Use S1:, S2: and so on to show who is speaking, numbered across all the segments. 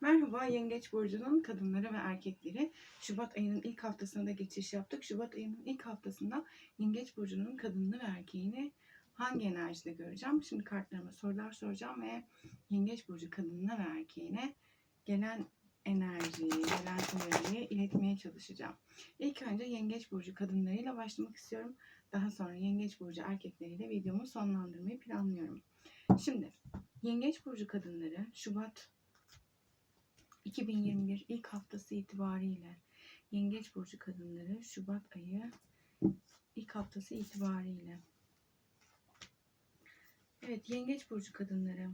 S1: Merhaba Yengeç Burcu'nun kadınları ve erkekleri. Şubat ayının ilk haftasına da geçiş yaptık. Şubat ayının ilk haftasında Yengeç Burcu'nun kadınını ve erkeğini hangi enerjide göreceğim? Şimdi kartlarıma sorular soracağım ve Yengeç Burcu kadınına ve erkeğine gelen enerjiyi, gelen uyarıyı iletmeye çalışacağım. İlk önce Yengeç Burcu kadınlarıyla başlamak istiyorum. Daha sonra Yengeç Burcu erkekleriyle videomu sonlandırmayı planlıyorum. Şimdi Yengeç Burcu kadınları Şubat 2021 ilk haftası itibariyle Yengeç burcu kadınları Şubat ayı ilk haftası itibariyle. Evet Yengeç burcu kadınları.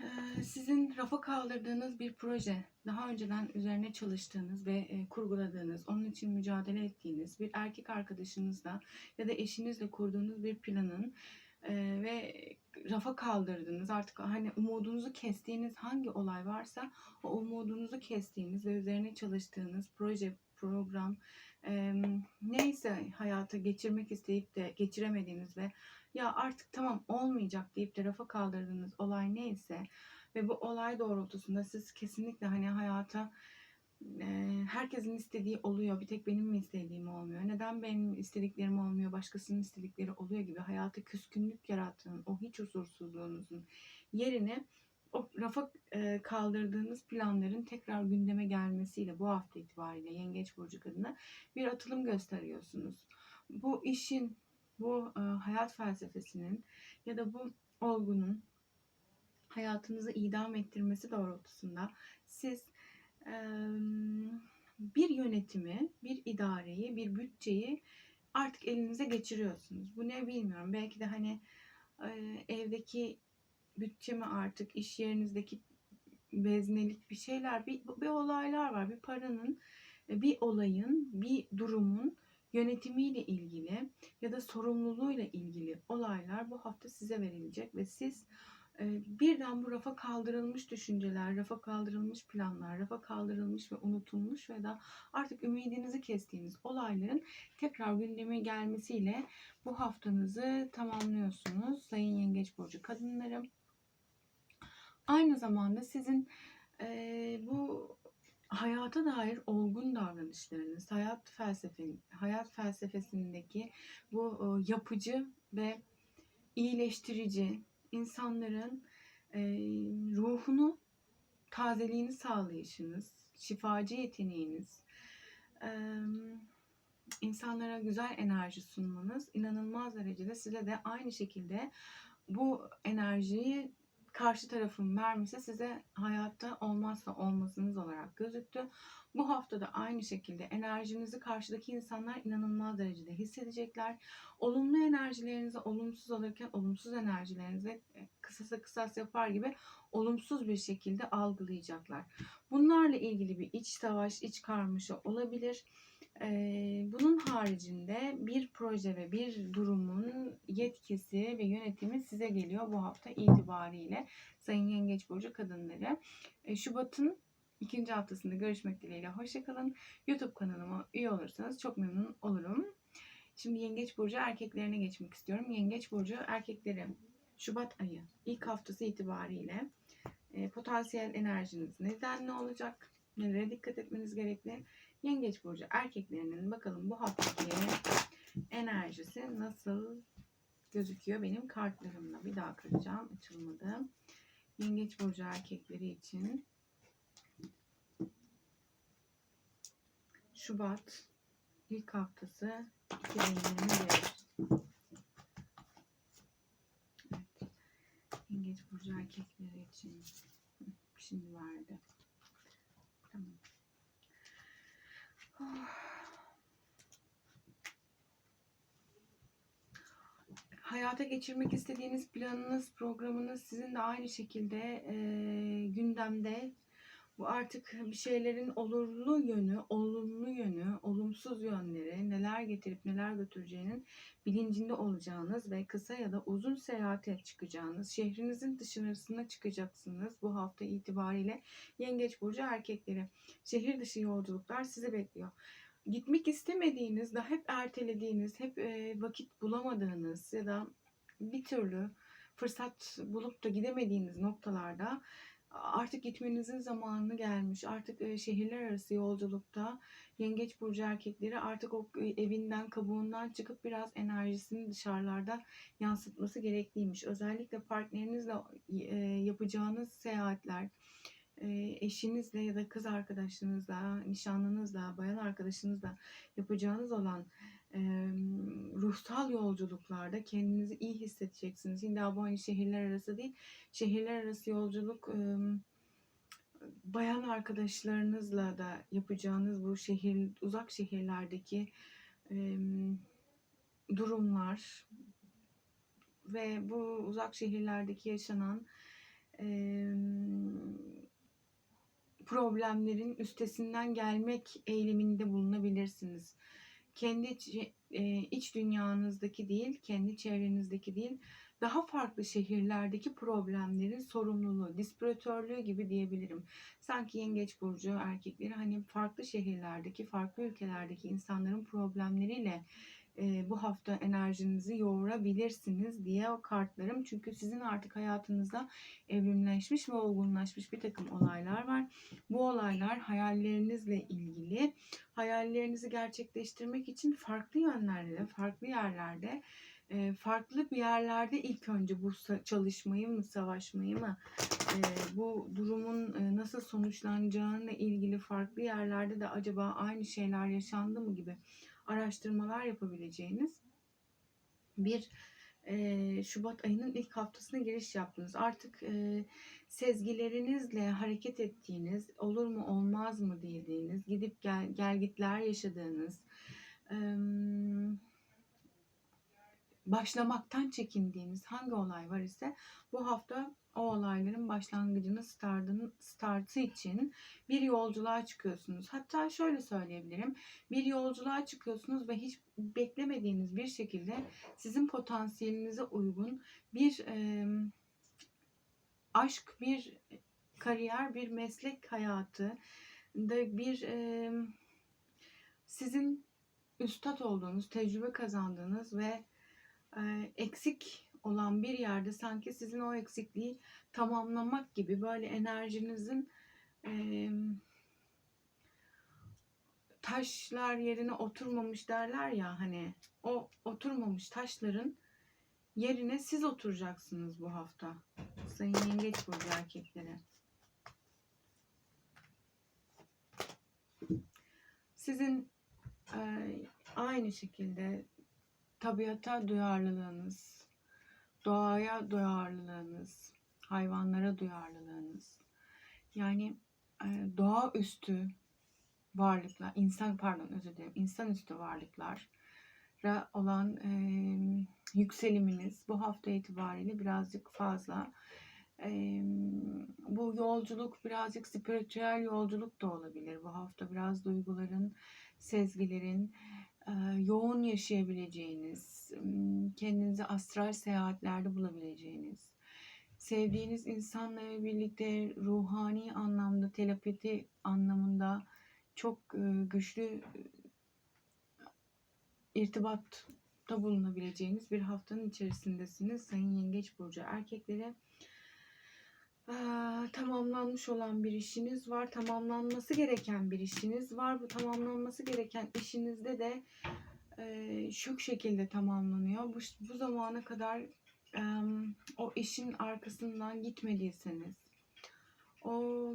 S1: Ee, sizin rafa kaldırdığınız bir proje, daha önceden üzerine çalıştığınız ve e, kurguladığınız, onun için mücadele ettiğiniz bir erkek arkadaşınızla ya da eşinizle kurduğunuz bir planın ve rafa kaldırdığınız artık hani umudunuzu kestiğiniz hangi olay varsa o umudunuzu kestiğiniz ve üzerine çalıştığınız proje, program e, neyse hayata geçirmek isteyip de geçiremediğiniz ve ya artık tamam olmayacak deyip de rafa kaldırdığınız olay neyse ve bu olay doğrultusunda siz kesinlikle hani hayata herkesin istediği oluyor. Bir tek benim mi istediğim olmuyor? Neden benim istediklerim olmuyor? Başkasının istedikleri oluyor gibi hayata küskünlük yarattığın o hiç huzursuzluğunuzun yerine o rafa kaldırdığınız planların tekrar gündeme gelmesiyle bu hafta itibariyle Yengeç Burcu kadına bir atılım gösteriyorsunuz. Bu işin, bu hayat felsefesinin ya da bu olgunun hayatınızı idam ettirmesi doğrultusunda siz bir yönetimi, bir idareyi, bir bütçeyi artık elinize geçiriyorsunuz. Bu ne bilmiyorum. Belki de hani evdeki bütçe mi artık, iş yerinizdeki veznelik bir şeyler, bir, bir olaylar var. Bir paranın, bir olayın, bir durumun yönetimiyle ilgili ya da sorumluluğuyla ilgili olaylar bu hafta size verilecek ve siz birden bu rafa kaldırılmış düşünceler, rafa kaldırılmış planlar, rafa kaldırılmış ve unutulmuş ve da artık ümidinizi kestiğiniz olayların tekrar gündeme gelmesiyle bu haftanızı tamamlıyorsunuz Sayın Yengeç Burcu kadınları. Aynı zamanda sizin e, bu hayata dair olgun davranışlarınız, hayat felsefen, hayat felsefesindeki bu e, yapıcı ve iyileştirici, insanların e, ruhunu tazeliğini sağlayışınız, şifacı yeteneğiniz, e, insanlara güzel enerji sunmanız inanılmaz derecede size de aynı şekilde bu enerjiyi karşı tarafın vermesi size hayatta olmazsa olmazınız olarak gözüktü. Bu hafta da aynı şekilde enerjinizi karşıdaki insanlar inanılmaz derecede hissedecekler. Olumlu enerjilerinizi olumsuz alırken olumsuz enerjilerinizi kısasa kısas yapar gibi olumsuz bir şekilde algılayacaklar. Bunlarla ilgili bir iç savaş, iç karmaşa olabilir. Bunun haricinde bir proje ve bir durumun yetkisi ve yönetimi size geliyor bu hafta itibariyle Sayın Yengeç Burcu kadınları. Şubat'ın ikinci haftasında görüşmek dileğiyle. Hoşçakalın. YouTube kanalıma üye olursanız çok memnun olurum. Şimdi Yengeç Burcu erkeklerine geçmek istiyorum. Yengeç Burcu erkekleri Şubat ayı ilk haftası itibariyle potansiyel enerjiniz neden ne olacak? Nelere dikkat etmeniz gerekli? Yengeç burcu erkeklerinin bakalım bu haftaki enerjisi nasıl gözüküyor benim kartlarımla. Bir daha kıracağım. Açılmadı. Yengeç burcu erkekleri için Şubat ilk haftası 2021. Evet. Yengeç burcu erkekleri için şimdi verdi. Tamam. Hayata geçirmek istediğiniz planınız, programınız sizin de aynı şekilde e, gündemde. Bu artık bir şeylerin olumlu yönü, yönü, olumsuz yönleri, neler getirip neler götüreceğinin bilincinde olacağınız ve kısa ya da uzun seyahate çıkacağınız, şehrinizin dışarısına çıkacaksınız bu hafta itibariyle Yengeç Burcu erkekleri. Şehir dışı yolculuklar sizi bekliyor. Gitmek istemediğiniz, da hep ertelediğiniz, hep vakit bulamadığınız ya da bir türlü fırsat bulup da gidemediğiniz noktalarda artık gitmenizin zamanı gelmiş. Artık e, şehirler arası yolculukta yengeç burcu erkekleri artık o e, evinden kabuğundan çıkıp biraz enerjisini dışarılarda yansıtması gerekliymiş. Özellikle partnerinizle e, yapacağınız seyahatler, eşinizle ya da kız arkadaşınızla, nişanlınızla, bayan arkadaşınızla yapacağınız olan ruhsal yolculuklarda kendinizi iyi hissedeceksiniz. Yine bu hani şehirler arası değil, şehirler arası yolculuk bayan arkadaşlarınızla da yapacağınız bu şehir uzak şehirlerdeki durumlar ve bu uzak şehirlerdeki yaşanan problemlerin üstesinden gelmek eğiliminde bulunabilirsiniz. Kendi iç, e, iç dünyanızdaki değil, kendi çevrenizdeki değil, daha farklı şehirlerdeki problemlerin sorumluluğu, dispiratörlüğü gibi diyebilirim. Sanki yengeç burcu erkekleri hani farklı şehirlerdeki, farklı ülkelerdeki insanların problemleriyle e, bu hafta enerjinizi yoğurabilirsiniz diye o kartlarım. Çünkü sizin artık hayatınızda evrimleşmiş ve olgunlaşmış bir takım olaylar var. Bu olaylar hayallerinizle ilgili. Hayallerinizi gerçekleştirmek için farklı yönlerde, farklı yerlerde farklı bir yerlerde ilk önce bu çalışmayı mı, savaşmayı mı, bu durumun nasıl sonuçlanacağına ilgili farklı yerlerde de acaba aynı şeyler yaşandı mı gibi araştırmalar yapabileceğiniz bir e, Şubat ayının ilk haftasına giriş yaptınız. Artık e, sezgilerinizle hareket ettiğiniz, olur mu olmaz mı dediğiniz, gidip gel, gelgitler yaşadığınız, e, başlamaktan çekindiğiniz hangi olay var ise bu hafta o olayların başlangıcını, startını, startı için bir yolculuğa çıkıyorsunuz. Hatta şöyle söyleyebilirim. Bir yolculuğa çıkıyorsunuz ve hiç beklemediğiniz bir şekilde sizin potansiyelinize uygun bir e, aşk, bir kariyer, bir meslek hayatı da bir e, sizin üstad olduğunuz, tecrübe kazandığınız ve e, eksik olan bir yerde sanki sizin o eksikliği tamamlamak gibi böyle enerjinizin e, taşlar yerine oturmamış derler ya hani o oturmamış taşların yerine siz oturacaksınız bu hafta. Sayın Yengeç Burcu erkekleri. Sizin e, aynı şekilde tabiata duyarlılığınız, doğaya duyarlılığınız, hayvanlara duyarlılığınız. Yani e, doğaüstü varlıklar, insan pardon özür dilerim, insanüstü varlıklar olan e, yükseliminiz bu hafta itibariyle birazcık fazla. E, bu yolculuk birazcık spiritüel yolculuk da olabilir. Bu hafta biraz duyguların, sezgilerin, yoğun yaşayabileceğiniz, kendinizi astral seyahatlerde bulabileceğiniz, sevdiğiniz insanla birlikte ruhani anlamda, telepati anlamında çok güçlü irtibatta bulunabileceğiniz bir haftanın içerisindesiniz. Sayın Yengeç Burcu erkeklere tamamlanmış olan bir işiniz var. Tamamlanması gereken bir işiniz var. Bu tamamlanması gereken işinizde de e, şu şekilde tamamlanıyor. Bu, bu zamana kadar e, o işin arkasından gitmediyseniz, o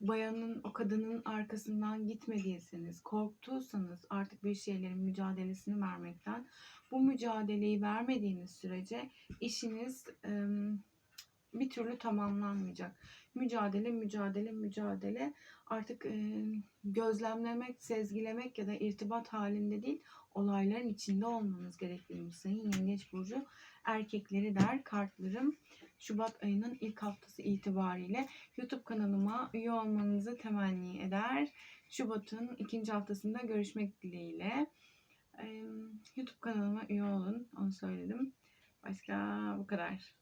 S1: bayanın, o kadının arkasından gitmediyseniz, korktuysanız artık bir şeylerin mücadelesini vermekten, bu mücadeleyi vermediğiniz sürece işiniz e, bir türlü tamamlanmayacak. Mücadele, mücadele, mücadele artık e, gözlemlemek, sezgilemek ya da irtibat halinde değil, olayların içinde olmanız gerekliymiş Sayın Yengeç Burcu. Erkekleri der kartlarım. Şubat ayının ilk haftası itibariyle YouTube kanalıma üye olmanızı temenni eder. Şubat'ın ikinci haftasında görüşmek dileğiyle. YouTube kanalıma üye olun. Onu söyledim. Başka bu kadar.